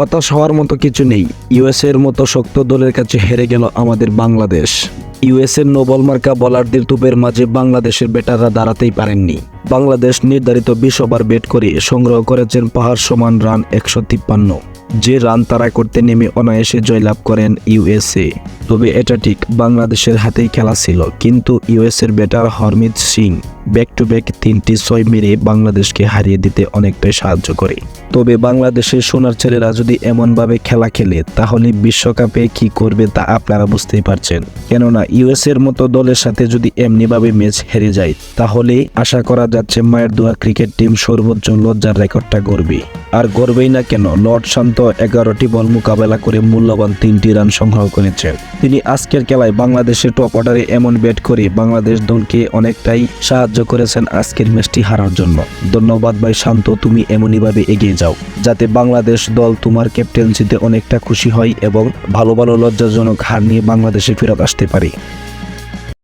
হতাশ হওয়ার মতো কিছু নেই। ইউএসএর মতো শক্ত দলের কাছে হেরে গেল আমাদের বাংলাদেশ। ইউএসএর নোবল মার্কা বলারদের তুপের মাঝে বাংলাদেশের বেটাররা দাঁড়াতেই পারেননি। বাংলাদেশ নির্ধারিত বিশ ওভার ব্যাট করে সংগ্রহ করেছেন পাহাড় সমান রান একশো তিপ্পান্ন। যে রান তারা করতে নেমে অনায়াসে জয়লাভ করেন ইউএসএ। তবে এটা ঠিক, বাংলাদেশের হাতেই খেলা ছিল, কিন্তু ইউএসের batter Harmeet Singh back to back তিনটি ছয় মেরে বাংলাদেশকে হারিয়ে দিতে অনেকটাই সাহায্য করে। তবে বাংলাদেশের সোনার ছেলেরা যদি এমনভাবে খেলা খেলে, তাহলে বিশ্বকাপে কি করবে তা আপনারা বুঝতেই পারছেন। কেননা ইউএস এর মতো দলের সাথে যদি এমনিভাবে ম্যাচ হেরে যায়, তাহলে আশা করা যাচ্ছে মায়ের দোয়া ক্রিকেট টিম সর্বোচ্চ লজ্জার রেকর্ডটা গড়বে। আর গড়বেই না কেন, লর্ড শান্ত এগারোটি বল মোকাবেলা করে মূল্যবান তিনটি রান সংগ্রহ করেছেন তিনি আজকের খেলায় বাংলাদেশের টপ অর্ডারে এমন ব্যাট করে বাংলাদেশ দলকে অনেকটাই সাহায্য করেছেন আজকের ম্যাচটি হারার জন্য। ধন্যবাদ ভাই শান্ত, তুমি এমনইভাবে এগিয়ে যাও, যাতে বাংলাদেশ দল তোমার ক্যাপ্টেন্সিতে অনেকটা খুশি হয় এবং ভালো ভালো লজ্জাজনক হার নিয়ে বাংলাদেশে ফেরত আসতে পারে।